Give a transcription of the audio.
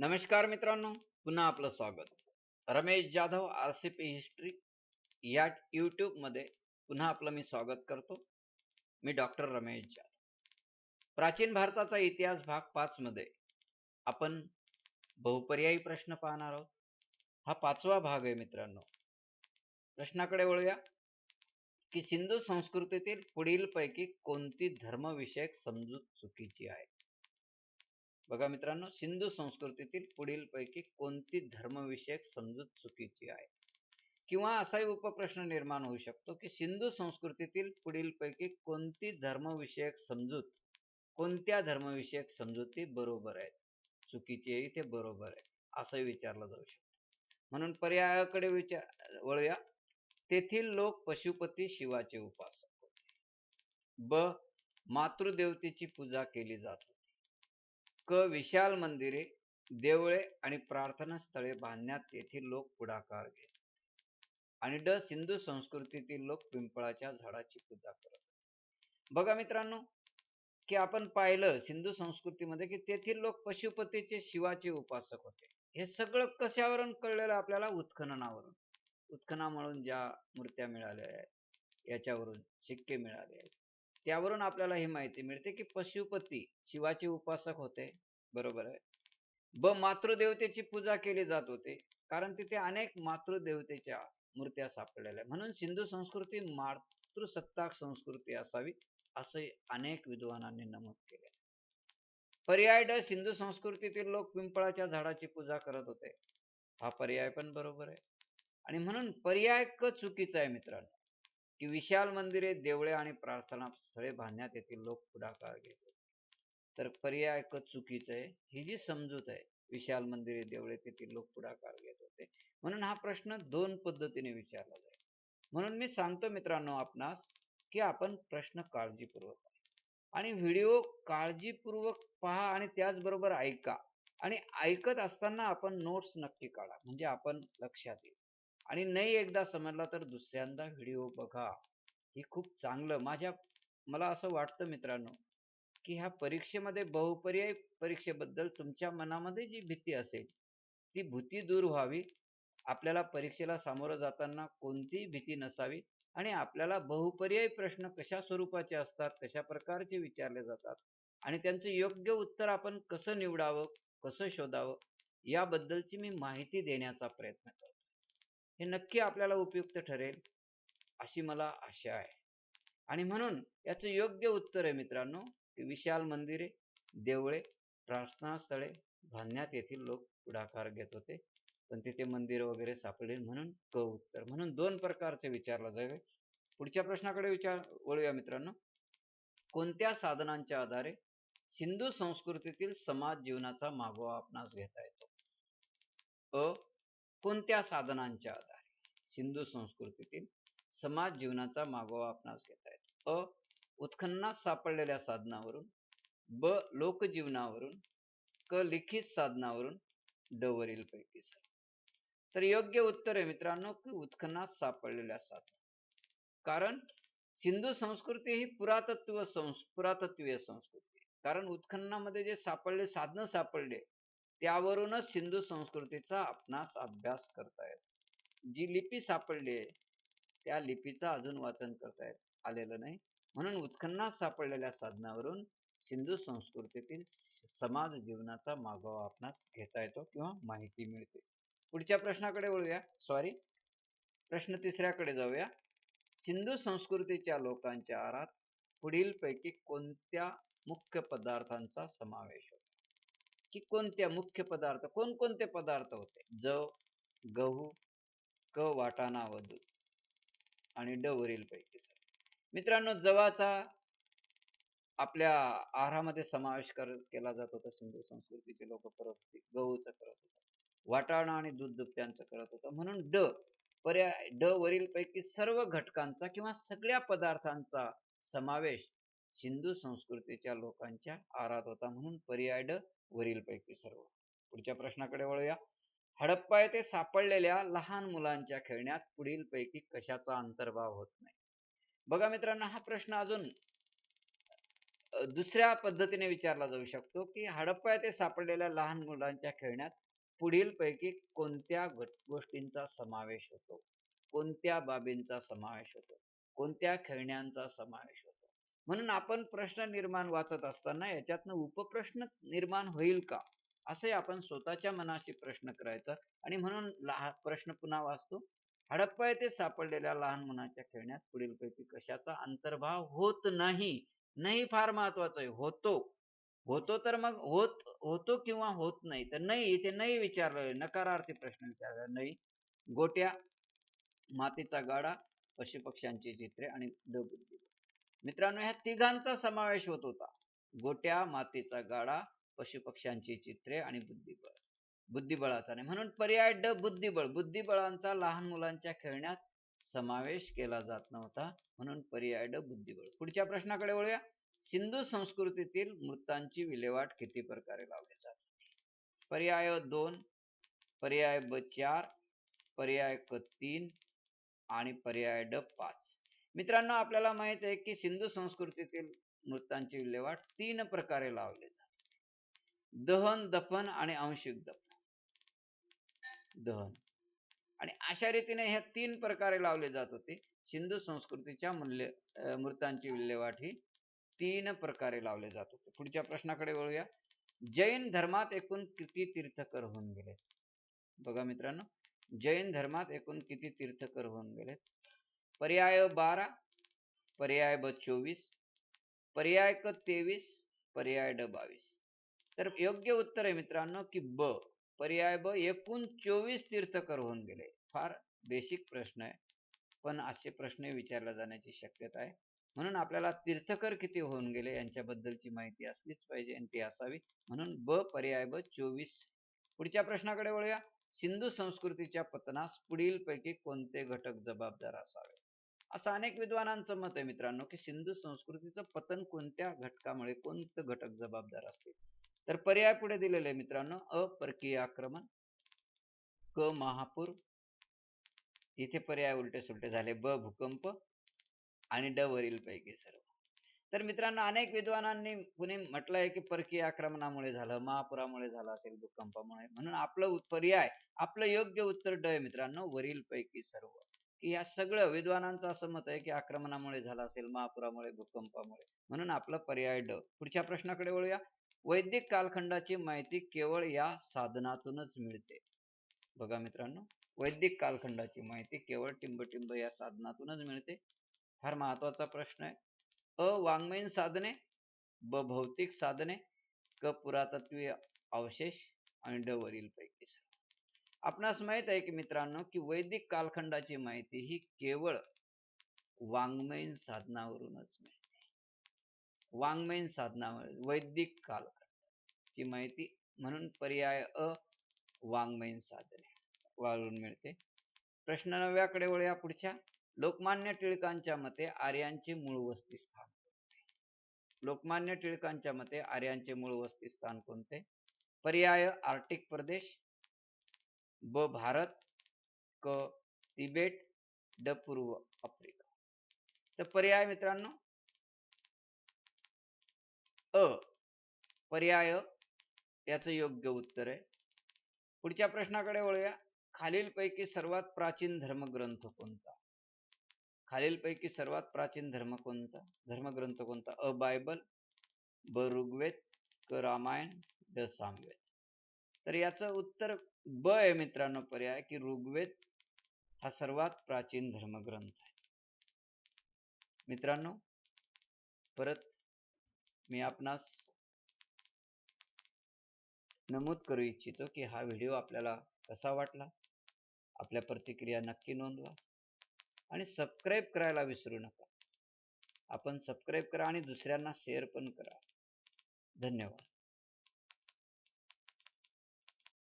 नमस्कार मित्रांनो पुन्हा आपलं स्वागत. Ramesh Jadhav R C P history या यूट्यूबमध्ये पुन्हा आपलं मी स्वागत करतो. मी डॉक्टर रमेश जाधव. प्राचीन भारताचा इतिहास भाग पाच मध्ये आपण बहुपर्यायी प्रश्न पाहणार आहोत. हा पाचवा भाग आहे मित्रांनो. प्रश्नाकडे वळूया. की सिंधू संस्कृतीतील पुढील पैकी कोणती धर्मविषयक समजूत चुकीची आहे? बघा मित्रांनो सिंधू संस्कृतीतील पुढील पैकी कोणती धर्मविषयक समजूत चुकीची आहे? किंवा असाही उपप्रश्न निर्माण होऊ शकतो की सिंधू संस्कृतीतील पुढील पैकी कोणती धर्मविषयक समजूत कोणत्या धर्मविषयक समजुती बरोबर आहेत? चुकीची आहे ते बरोबर आहे असं विचारलं जाऊ शकतं. म्हणून पर्यायाकडे विचार वळूया. तेथील लोक पशुपती शिवाचे उपासक होते. ब. मातृदेवतेची पूजा केली जात. क विशाल मंदिरे देवळे आणि प्रार्थना स्थळे बांधण्यात येथील लोक पुढाकार घेत. आणि ड सिंधू संस्कृतीतील लोक पिंपळाच्या झाडाची पूजा करत बघा मित्रांनो की आपण पाहिलं सिंधू संस्कृतीमध्ये की तेथील लोक पशुपतीचे शिवाचे उपासक होते. हे सगळं कशावरून कळलेलं आपल्याला? उत्खननावरून. उत्खनामुळे ज्या मूर्त्या मिळाल्या आहेत याच्यावरून शिक्के मिळाले आहेत. त्यावरून आपल्याला ही माहिती मिळते की पशुपती शिवाचे उपासक होते. बरोबर आहे? ब मातृदेवतेची पूजा केली जात होते. कारण तिथे अनेक मातृदेवतेच्या मूर्त्या सापडलेल्या म्हणून सिंधू संस्कृती मातृसत्ताक संस्कृती असावी असे अनेक विद्वानांनी नमूद केले. पर्याय ड सिंधू संस्कृतीतील लोक पिंपळाच्या झाडाची पूजा करत होते. हा पर्याय पण बरोबर आहे. आणि म्हणून पर्याय क चुकीचा आहे मित्रांनो? की विशाल मंदिरे देवळे आणि प्रार्थना स्थळे बांधण्यात येथील लोक पुढाकार घेत तर पर्याय चुकीचं आहे. ही जी समजूत आहे विशाल मंदिरे देवळे तेथील लोक पुढाकार घेत होते. म्हणून हा प्रश्न दोन पद्धतीने विचारला जाईल. म्हणून मी सांगतो मित्रांनो आपणास की आपण प्रश्न काळजीपूर्वक आणि व्हिडिओ काळजीपूर्वक पहा आणि त्याचबरोबर ऐका. आणि ऐकत असताना आपण नोट्स नक्की काढा. म्हणजे आपण लक्षात येईल. आणि नाही एकदा समजला तर दुसऱ्यांदा व्हिडिओ बघा. ही खूप चांगलं. माझ्या मला असं वाटतं मित्रांनो की ह्या परीक्षेमध्ये बहुपर्याय परीक्षेबद्दल तुमच्या मनामध्ये जी भीती असेल ती भीती दूर व्हावी. आपल्याला परीक्षेला सामोरं जाताना कोणतीही भीती नसावी आणि आपल्याला बहुपर्याय प्रश्न कशा स्वरूपाचे असतात कशा प्रकारचे विचारले जातात आणि त्यांचं योग्य उत्तर आपण कसं निवडावं कसं शोधावं याबद्दलची मी माहिती देण्याचा प्रयत्न करतो. हे नक्की आपल्याला उपयुक्त ठरेल अशी मला आशा आहे. आणि म्हणून याचं योग्य उत्तर आहे मित्रांनो की विशाल मंदिरे देवळे प्रार्थनास्थळे बांधण्यात येथील लोक पुढाकार घेत होते. पण तिथे मंदिर वगैरे सापडेल म्हणून क उत्तर. म्हणून दोन प्रकारचे विचारला जावे पुढच्या प्रश्नाकडे विचार वळूया मित्रांनो. कोणत्या साधनांच्या आधारे सिंधू संस्कृतीतील समाज जीवनाचा मागोवा आपणास घेता येतो? अ कोणत्या साधनांच्या आधारे? सिंधू संस्कृतीतील समाज जीवनाचा मागोवा आपणास घेता येतो. अ उत्खननात सापडलेल्या साधनावरून ब लोकजीवनावरून क लिखित साधनावरून ड वरील पैकी सर. तर योग्य उत्तर आहे मित्रांनो की उत्खनात सापडलेल्या साधना. कारण सिंधू संस्कृती ही पुरातत्व संस् पुरातत्वीय संस्कृती कारण उत्खननामध्ये जे सापडले साधनं सापडले त्यावरूनच सिंधू संस्कृतीचा आपणास अभ्यास करता येत. जी लिपी सापडली आहे त्या लिपीचा अजून वाचन करता येत आलेलं नाही. म्हणून उत्खननात सापडलेल्या साधनावरून सिंधू संस्कृतीतील समाज जीवनाचा मागोवा आपणास घेता येतो किंवा माहिती मिळते. पुढच्या प्रश्नाकडे वळूया. सॉरी प्रश्न तिसऱ्याकडे जाऊया. सिंधू संस्कृतीच्या लोकांच्या आहारात पुढील पैकी कोणत्या मुख्य पदार्थांचा समावेश होतो? की कोणत्या मुख्य पदार्थ कोणकोणते पदार्थ होते? जव गहू क वाटाणा व दूध. आणि ड वरील पैकी सर मित्रांनो जवाचा आपल्या आहारामध्ये समावेश कर केला जात होता. सिंधू संस्कृतीचे लोक करत होते. गहूचं करत होता. वाटाणा आणि दूध दुपत्यांचं करत होतं. म्हणून ड पर्याय ड वरील पैकी सर्व घटकांचा किंवा सगळ्या पदार्थांचा समावेश हिंदू संस्कृतीच्या लोकांच्या आरात होता म्हणून पर्याय वरीलपैकी पैकी सर्व. पुढच्या प्रश्नाकडे वळूया. हडप्पा येथे सापडलेल्या लहान मुलांच्या खेळण्यात पुढील पैकी कशाचा अंतर्भाव होत नाही? बघा मित्रांनो हा प्रश्न अजून दुसऱ्या पद्धतीने विचारला जाऊ शकतो की हडप्पा येथे सापडलेल्या लहान मुलांच्या खेळण्यात पुढीलपैकी कोणत्या गोष्टींचा समावेश होतो? कोणत्या बाबींचा समावेश होतो? कोणत्या खेळण्यांचा समावेश होतो म्हणून आपण प्रश्न निर्माण वाचत असताना याच्यातनं उपप्रश्न निर्माण होईल का? असे आपण स्वतःच्या मनाशी प्रश्न करायचा आणि म्हणून प्रश्न पुन्हा वाचतो. हडप्पा येथे सापडलेल्या लहान मुलाच्या खेळण्यात पुढीलपैकी कशाचा अंतर्भाव होत नाही नाही फार महत्वाचं आहे. होतो. होतो तर मग होत होतो किंवा होत नाही तर नाही इथे नाही विचारलेलं नकारार्थी प्रश्न विचारला नाही. गोट्या मातीचा गाडा पशुपक्ष्यांची चित्रे आणि ड मित्रांनो ह्या तिघांचा समावेश होत होता. गोट्या मातीचा गाडा पशुपक्ष्यांची चित्रे आणि बुद्धिबळ. बुद्धिबळाचा नाही म्हणून पर्याय ड बुद्धिबळ. बुद्धिबळांचा लहान मुलांच्या खेळण्यात समावेश केला जात नव्हता. म्हणून पर्याय ड बुद्धिबळ. पुढच्या प्रश्नाकडे वळूया. सिंधू संस्कृतीतील मृतांची विल्हेवाट किती प्रकारे लावली जाते? पर्याय दोन पर्याय ब चार पर्याय क तीन आणि पर्याय ड पाच. मित्रांनो आपल्याला माहीत आहे की सिंधू संस्कृतीतील मृतांची विल्हेवाट तीन प्रकारे लावली जाते. दहन दफन आणि आंशिक दफन. दहन. आणि अशा रीतीने ह्या तीन प्रकारे लावले जात होते. सिंधू संस्कृतीच्या मूल्य मृतांची विल्हेवाट ही तीन प्रकारे लावले जात होते. पुढच्या प्रश्नाकडे वळूया. जैन धर्मात एकूण किती तीर्थकर होऊन गेले बघा मित्रांनो जैन धर्मात एकूण किती तीर्थकर होऊन गेले पर्याय बारा पर्याय ब चोवीस पर्याय क तेवीस पर्याय ड बावीस. तर योग्य उत्तर आहे मित्रांनो की ब पर्याय ब एकूण चोवीस तीर्थकर होऊन गेले. फार बेसिक प्रश्न आहे. पण असे प्रश्न विचारला जाण्याची शक्यता आहे. म्हणून आपल्याला तीर्थकर किती होऊन गेले यांच्याबद्दलची माहिती असलीच पाहिजे आणि ती असावी. म्हणून ब पर्याय ब चोवीस. पुढच्या प्रश्नाकडे वळूया. सिंधू संस्कृतीच्या पतनास पुढील पैकी कोणते घटक जबाबदार असावे? असं अनेक विद्वानांचं मत आहे मित्रांनो की सिंधू संस्कृतीचं पतन कोणत्या घटकामुळे कोणतं घटक जबाबदार असतील तर पर्याय पुढे दिलेले आहे मित्रांनो अ परकीय आक्रमण क महापूर इथे पर्याय उलटे सुलटे झाले ब भूकंप आणि ड वरील पैकी सर्व. तर मित्रांनो अनेक विद्वानांनी कुणी म्हटलंय की परकीय आक्रमणामुळे झालं महापुरामुळे झालं असेल भूकंपामुळे म्हणून आपलं पर्याय आपलं योग्य उत्तर ड आहे मित्रांनो वरील पैकी सर्व. की या सगळं विद्वानांचं असं मत आहे की आक्रमणामुळे झालं असेल महापुरामुळे भूकंपामुळे. म्हणून आपलं पर्याय ड. पुढच्या प्रश्नाकडे वळूया. वैदिक कालखंडाची माहिती केवळ या साधनातूनच मिळते. बघा मित्रांनो वैदिक कालखंडाची माहिती केवळ टिंबटिंब या साधनातूनच मिळते. फार महत्त्वाचा प्रश्न आहे. अ वाङ्मयीन साधने ब भौतिक साधने क पुरातत्वीय अवशेष आणि ड वरील पैकी सर्व. आपणास माहीत आहे की मित्रांनो की वैदिक कालखंडाची माहिती ही केवळ वाङ्मयीन साधनावरूनच मिळते. वाङ्मयीन साधनावर वैदिक कालखंडाची माहिती म्हणून पर्याय अ वाङ्मयीन साधने वाळून मिळते. प्रश्न नव्याकडे वळूया पुढच्या. लोकमान्य टिळकांच्या मते आर्यांचे मूळ वस्तीस्थान स्थान लोकमान्य टिळकांच्या मते आर्यांचे मूळ वस्तीस्थान कोणते? पर्याय आर्टिक प्रदेश ब भारत क तिबेट ड पूर्व आफ्रिका. तर पर्याय मित्रांनो. अ पर्याय याचं योग्य उत्तर आहे. पुढच्या प्रश्नाकडे वळूया. खालीलपैकी सर्वात प्राचीन धर्मग्रंथ कोणता? खालीलपैकी सर्वात प्राचीन धर्म कोणता? धर्मग्रंथ कोणता? अ बायबल ब ऋग्वेद क रामायण ड सामवेद. तर याचं उत्तर ब आहे मित्रांनो पर्याय की ऋग्वेद हा सर्वात प्राचीन धर्मग्रंथ आहे. मित्रांनो परत मी आपणास नमूद करू इच्छितो की हा व्हिडिओ आपल्याला कसा वाटला आपल्या प्रतिक्रिया नक्की नोंदवा आणि सबस्क्राईब करायला विसरू नका. आपण सबस्क्राईब करा आणि दुसऱ्यांना शेअर पण करा. धन्यवाद.